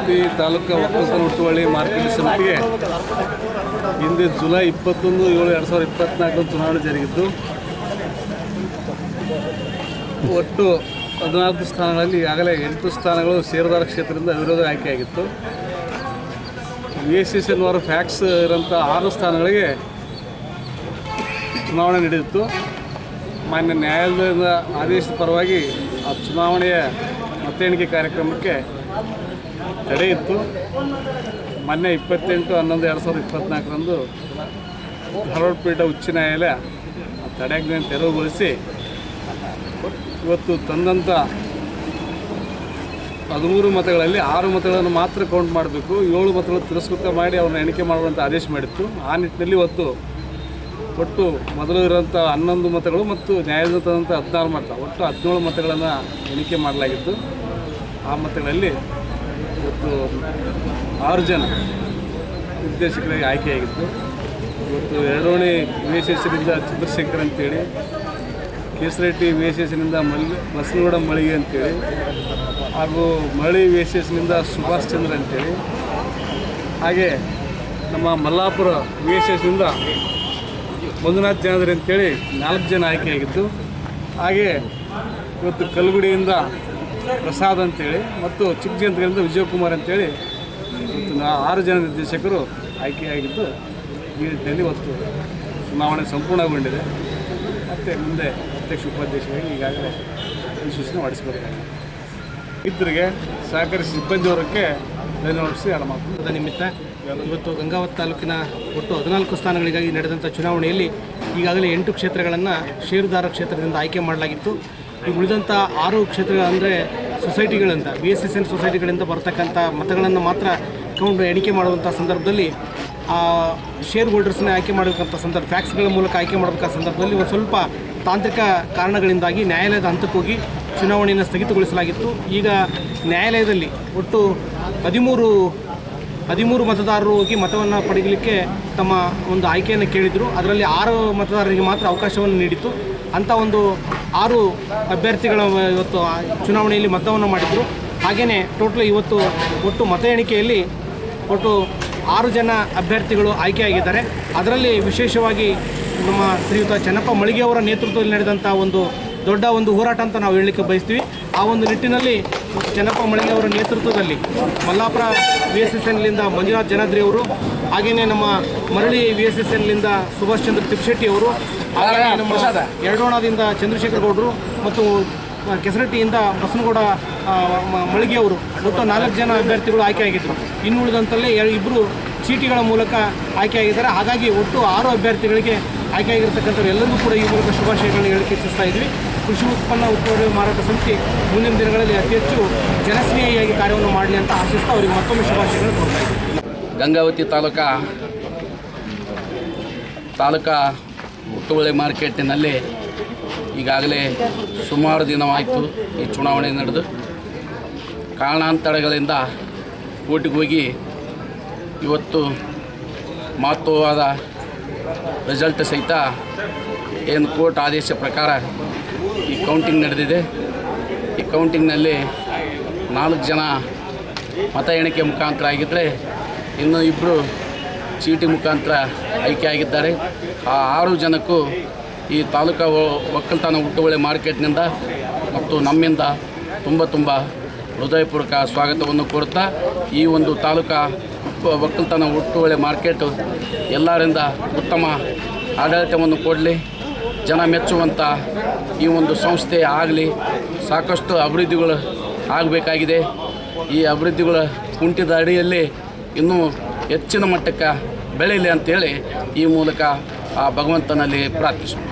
ಗಂಗಾವತಿ ತಾಲೂಕು ಒಕ್ಕಲ್ತನ ಹುಟ್ಟುವಳ್ಳಿ ಮಾರ್ಕೆಟ್ ಸಮಿತಿಗೆ ಹಿಂದೆ ಜುಲೈ ಇಪ್ಪತ್ತೊಂದು, ಏಳು ಎರಡು ಸಾವಿರದ ಇಪ್ಪತ್ತ್ನಾಲ್ಕು ಚುನಾವಣೆ ಜರುಗಿದ್ದು, ಒಟ್ಟು ಹದಿನಾಲ್ಕು ಸ್ಥಾನಗಳಲ್ಲಿ ಈಗಾಗಲೇ ಎಂಟು ಸ್ಥಾನಗಳು ಷೇರುದಾರ ಕ್ಷೇತ್ರದಿಂದ ವಿರೋಧ ಆಯ್ಕೆಯಾಗಿತ್ತು. ವಿ ಎಸ್ ಎಸ್ ಎನ್ನುವರ ಫ್ಯಾಕ್ಸ್ ಇರೋಂಥ ಆರು ಸ್ಥಾನಗಳಿಗೆ ಚುನಾವಣೆ ನಡೆದಿತ್ತು. ಮಾನ್ಯ ನ್ಯಾಯಾಲಯದ ಆದೇಶದ ಪರವಾಗಿ ಆ ಚುನಾವಣೆಯ ಮತ ಎಣಿಕೆ ಕಾರ್ಯಕ್ರಮಕ್ಕೆ ತಡೆ ಇತ್ತು. ಮೊನ್ನೆ ಇಪ್ಪತ್ತೆಂಟು, ಹನ್ನೊಂದು, ಎರಡು ಸಾವಿರದ ಇಪ್ಪತ್ತ್ನಾಲ್ಕರಂದು ಧಾರವಾಡ ಪೀಠ ಉಚ್ಚ ನ್ಯಾಯಾಲಯ ತಡೆಯಾಜ್ಞೆಯನ್ನು ತೆರವುಗೊಳಿಸಿ ಇವತ್ತು ತಂದಂಥ ಹದಿಮೂರು ಮತಗಳಲ್ಲಿ ಆರು ಮತಗಳನ್ನು ಮಾತ್ರ ಕೌಂಟ್ ಮಾಡಬೇಕು. ಏಳು ಮತಗಳನ್ನು ತಿರಸ್ಕೃತ ಮಾಡಿ ಅವ್ರನ್ನ ಎಣಿಕೆ ಮಾಡುವಂಥ ಆದೇಶ ಮಾಡಿತ್ತು. ಆ ನಿಟ್ಟಿನಲ್ಲಿ ಇವತ್ತು ಒಟ್ಟು ಮೊದಲು ಇರೋಂಥ ಹನ್ನೊಂದು ಮತಗಳು ಮತ್ತು ನ್ಯಾಯಾಲಯದ ತಂದಂಥ ಹದಿನಾರು ಮತ. ಒಟ್ಟು ಹದಿನೇಳು ಮತಗಳನ್ನು ಎಣಿಕೆ ಮಾಡಲಾಗಿತ್ತು. ಆ ಮತಗಳಲ್ಲಿ ಇವತ್ತು ಆರು ಜನ ನಿರ್ದೇಶಕರಾಗಿ ಆಯ್ಕೆಯಾಗಿತ್ತು ಇವತ್ತು ಎರಡೋಣಿ ವಿ ಎಸ್ ಎಸ್ನಿಂದ ಚಂದ್ರಶೇಖರ್ ಅಂತೇಳಿ ಕೇಸರೆಡ್ಡಿ ವಿ ಎಸ್ ಎಸ್ನಿಂದ ಮಲ್ಲಿ ಬಸನಗೌಡ ಮಳಿಗೆ ಅಂತೇಳಿ, ಹಾಗೂ ಮಳಿ ವಿ ಎಸ್ ಎಸ್ನಿಂದ ಸುಭಾಷ್ ಚಂದ್ರ ಅಂತೇಳಿ. ಹಾಗೆ ನಮ್ಮ ಮಲ್ಲಾಪುರ ವಿ ಎಸ್ ಎಸ್ನಿಂದ ಮಂಜುನಾಥ್ ಜನಾದ್ರಿ ಅಂತೇಳಿ ನಾಲ್ಕು ಜನ ಆಯ್ಕೆಯಾಗಿದ್ದು, ಹಾಗೆ ಇವತ್ತು ಕಲಗುಡಿಯಿಂದ ಪ್ರಸಾದ್ ಅಂತೇಳಿ ಮತ್ತು ಚಿಕ್ಕಜಂತ್ರದಿಂದ ವಿಜಯಕುಮಾರ್ ಅಂತೇಳಿ ನಾ ಆರು ಜನ ನಿರ್ದೇಶಕರು ಆಯ್ಕೆಯಾಗಿದ್ದು ಈ ನಿಟ್ಟಿನಲ್ಲಿ ಇವತ್ತು ಚುನಾವಣೆ ಸಂಪೂರ್ಣಗೊಂಡಿದೆ. ಮತ್ತು ಮುಂದೆ ಅಧ್ಯಕ್ಷ ಉಪಾಧ್ಯಕ್ಷರಾಗಿ ಈಗಾಗಲೇ ಅಧಿಸೂಚನೆ ಮಾಡಿಸ್ಬೇಕಾಗಿದೆ ಇದ್ದರಿಗೆ ಸಹಕರಿಸಿ ಸಿಬ್ಬಂದಿಯವರಕ್ಕೆ ಧನ್ಯವಾದಿಸಿ ಎರಡು ಮಾತು ಪದ ನಿಮಿತ್ತ ಇವತ್ತು ಗಂಗಾವತ್ ತಾಲೂಕಿನ ಒಟ್ಟು ಹದಿನಾಲ್ಕು ಸ್ಥಾನಗಳಿಗಾಗಿ ನಡೆದಂಥ ಚುನಾವಣೆಯಲ್ಲಿ ಈಗಾಗಲೇ ಎಂಟು ಕ್ಷೇತ್ರಗಳನ್ನು ಷೇರುದಾರ ಕ್ಷೇತ್ರದಿಂದ ಆಯ್ಕೆ ಮಾಡಲಾಗಿತ್ತು. ಈಗ ಉಳಿದಂಥ ಆರು ಕ್ಷೇತ್ರಗಳು ಅಂದರೆ ಸೊಸೈಟಿಗಳಿಂದ ಬಿ ಎಸ್ ಎಸ್ ಎನ್ ಸೊಸೈಟಿಗಳಿಂದ ಬರ್ತಕ್ಕಂಥ ಮತಗಳನ್ನು ಮಾತ್ರ ಕೌಂಟ್ ಎಣಿಕೆ ಮಾಡುವಂಥ ಸಂದರ್ಭದಲ್ಲಿ, ಆ ಶೇರ್ ಹೋಲ್ಡರ್ಸ್ನ ಆಯ್ಕೆ ಮಾಡಬೇಕಂತ ಸಂದರ್ಭ ಫ್ಯಾಕ್ಸ್ಗಳ ಮೂಲಕ ಆಯ್ಕೆ ಮಾಡಬೇಕಂತ ಸಂದರ್ಭದಲ್ಲಿ ಒಂದು ಸ್ವಲ್ಪ ತಾಂತ್ರಿಕ ಕಾರಣಗಳಿಂದಾಗಿ ನ್ಯಾಯಾಲಯದ ಹಂತಕ್ಕೆ ಹೋಗಿ ಚುನಾವಣೆಯನ್ನು ಸ್ಥಗಿತಗೊಳಿಸಲಾಗಿತ್ತು. ಈಗ ನ್ಯಾಯಾಲಯದಲ್ಲಿ ಒಟ್ಟು ಹದಿಮೂರು ಹದಿಮೂರು ಮತದಾರರು ಹೋಗಿ ಮತವನ್ನು ಪಡೆಯಲಿಕ್ಕೆ ತಮ್ಮ ಒಂದು ಆಯ್ಕೆಯನ್ನು ಕೇಳಿದರು. ಅದರಲ್ಲಿ ಆರು ಮತದಾರರಿಗೆ ಮಾತ್ರ ಅವಕಾಶವನ್ನು ನೀಡಿತ್ತು. ಅಂಥ ಒಂದು ಆರು ಅಭ್ಯರ್ಥಿಗಳ ಇವತ್ತು ಚುನಾವಣೆಯಲ್ಲಿ ಮತವನ್ನು ಮಾಡಿದರು. ಹಾಗೆಯೇ ಟೋಟಲ್ ಇವತ್ತು ಒಟ್ಟು ಮತ ಎಣಿಕೆಯಲ್ಲಿ ಒಟ್ಟು ಆರು ಜನ ಅಭ್ಯರ್ಥಿಗಳು ಆಯ್ಕೆಯಾಗಿದ್ದಾರೆ. ಅದರಲ್ಲಿ ವಿಶೇಷವಾಗಿ ನಮ್ಮ ಶ್ರೀಯುತ ಚೆನ್ನಪ್ಪ ಮಳಿಗೆ ಅವರ ನೇತೃತ್ವದಲ್ಲಿ ನಡೆದಂಥ ಒಂದು ದೊಡ್ಡ ಒಂದು ಹೋರಾಟ ಅಂತ ನಾವು ಹೇಳಲಿಕ್ಕೆ ಬಯಸ್ತೀವಿ. ಆ ಒಂದು ನಿಟ್ಟಿನಲ್ಲಿ ಚೆನ್ನಪ್ಪ ಮಳಿಗೆ ಅವರ ನೇತೃತ್ವದಲ್ಲಿ ಮಲ್ಲಾಪುರ ವಿ ಎಸ್ ಎಸ್ ಎನ್ಲಿಂದ ಮಂಜುನಾಥ್ ಜನಾದ್ರಿ ಅವರು ಹಾಗೆಯೇ ನಮ್ಮ ಮರಳಿ ವಿ ಎಸ್ ಎಸ್ ಎನ್ಲಿಂದ ಸುಭಾಷ್ ಚಂದ್ರ ತಿಪ್ಶೆಟ್ಟಿ ಅವರು ಹಾಗೆಯೇ ನಮ್ಮ ಎರಡೋಣದಿಂದ ಚಂದ್ರಶೇಖರ್ ಗೌಡರು ಮತ್ತು ಕೆಸರಟ್ಟಿಯಿಂದ ಬಸನಗೌಡ ಮಳಿಗೆಯವರು ಮ- ಮಳಿಗೆ ಅವರು ಒಟ್ಟು ನಾಲ್ಕು ಜನ ಅಭ್ಯರ್ಥಿಗಳು ಆಯ್ಕೆಯಾಗಿದ್ದರು ಇನ್ನು ಉಳಿದಂತಲ್ಲೇ ಎ- ಇಬ್ಬರು ಚೀಟಿಗಳ ಮೂಲಕ ಆಯ್ಕೆಯಾಗಿದ್ದಾರೆ ಹಾಗಾಗಿ ಒಟ್ಟು ಆರು ಅಭ್ಯರ್ಥಿಗಳಿಗೆ ಆಯ್ಕೆಯಾಗಿರ್ತಕ್ಕಂಥವ್ರು ಎಲ್ಲರಿಗೂ ಕೂಡ ಈ ಮೂಲಕ ಶುಭಾಶಯಗಳನ್ನು ಹೇಳಿಕೆ ಇಚ್ಛಿಸ್ತಾ ಇದ್ವಿ. ಕೃಷಿ ಉತ್ಪನ್ನ ಉತ್ಪಾದನೆ ಮಾರಾಟ ಸಮಿತಿ ಮುಂದಿನ ದಿನಗಳಲ್ಲಿ ಅತಿ ಹೆಚ್ಚು ಜನಸ್ನೇಹಿಯಾಗಿ ಕಾರ್ಯವನ್ನು ಮಾಡಲಿ ಅಂತ ಆಶಿಸ್ತಾ ಅವರಿಗೆ ಮತ್ತೊಮ್ಮೆ ಶುಭಾಶಯಗಳನ್ನು ಕೊಡ್ತಾ ಇದ್ದೀವಿ ಗಂಗಾವತಿ ತಾಲೂಕಾ ತಾಲೂಕಾ ಹುಟ್ಟುವಳಿ ಮಾರ್ಕೆಟಿನಲ್ಲಿ ಈಗಾಗಲೇ ಸುಮಾರು ದಿನವಾಯಿತು ಈ ಚುನಾವಣೆ ನಡೆದು. ಕಾರಣಾಂತರಗಳಿಂದ ಊಟಿಗೆ ಹೋಗಿ ಇವತ್ತು ಮಹತ್ವವಾದ ರಿಸಲ್ಟ್ ಸಹಿತ ಏನು ಕೋರ್ಟ್ ಆದೇಶ ಪ್ರಕಾರ ಈ ಕೌಂಟಿಂಗ್ ನಡೆದಿದೆ. ಈ ಕೌಂಟಿಂಗ್ನಲ್ಲಿ ನಾಲ್ಕು ಜನ ಮತ ಎಣಿಕೆ ಮುಖಾಂತರ ಆಗಿದ್ದರೆ ಇನ್ನೂ ಇಬ್ಬರು ಚೀಟಿ ಮುಖಾಂತರ ಆಯ್ಕೆಯಾಗಿದ್ದಾರೆ ಆ ಆರು ಜನಕ್ಕೂ ಈ ತಾಲೂಕಾ ಒಕ್ಕಲ್ತನ ಹುಟ್ಟುವಳಿ ಮಾರ್ಕೆಟ್ನಿಂದ ಮತ್ತು ನಮ್ಮಿಂದ ತುಂಬ ತುಂಬ ಹೃದಯಪೂರ್ವಕ ಸ್ವಾಗತವನ್ನು ಕೋರುತ್ತಾ, ಈ ಒಂದು ತಾಲೂಕಾ ಒಕ್ಕ- ಒಕ್ಕಲ್ತನ ಹುಟ್ಟುವಳಿ ಮಾರ್ಕೆಟು ಎಲ್ಲರಿಂದ ಉತ್ತಮ ಆಡಳಿತವನ್ನು ಕೊಡಲಿ, ಜನ ಮೆಚ್ಚುವಂಥ ಈ ಒಂದು ಸಂಸ್ಥೆ ಆಗಲಿ, ಸಾಕಷ್ಟು ಅಭಿವೃದ್ಧಿಗಳು ಆಗಬೇಕಾಗಿದೆ. ಈ ಅಭಿವೃದ್ಧಿಗಳ ಕುಂಟಿದ ಅಡಿಯಲ್ಲಿ ಇನ್ನೂ ಹೆಚ್ಚಿನ ಮಟ್ಟಕ್ಕೆ ಬೆಳೀಲಿ ಅಂತೇಳಿ ಈ ಮೂಲಕ ಆ ಭಗವಂತನಲ್ಲಿ ಪ್ರಾರ್ಥಿಸೋಣ.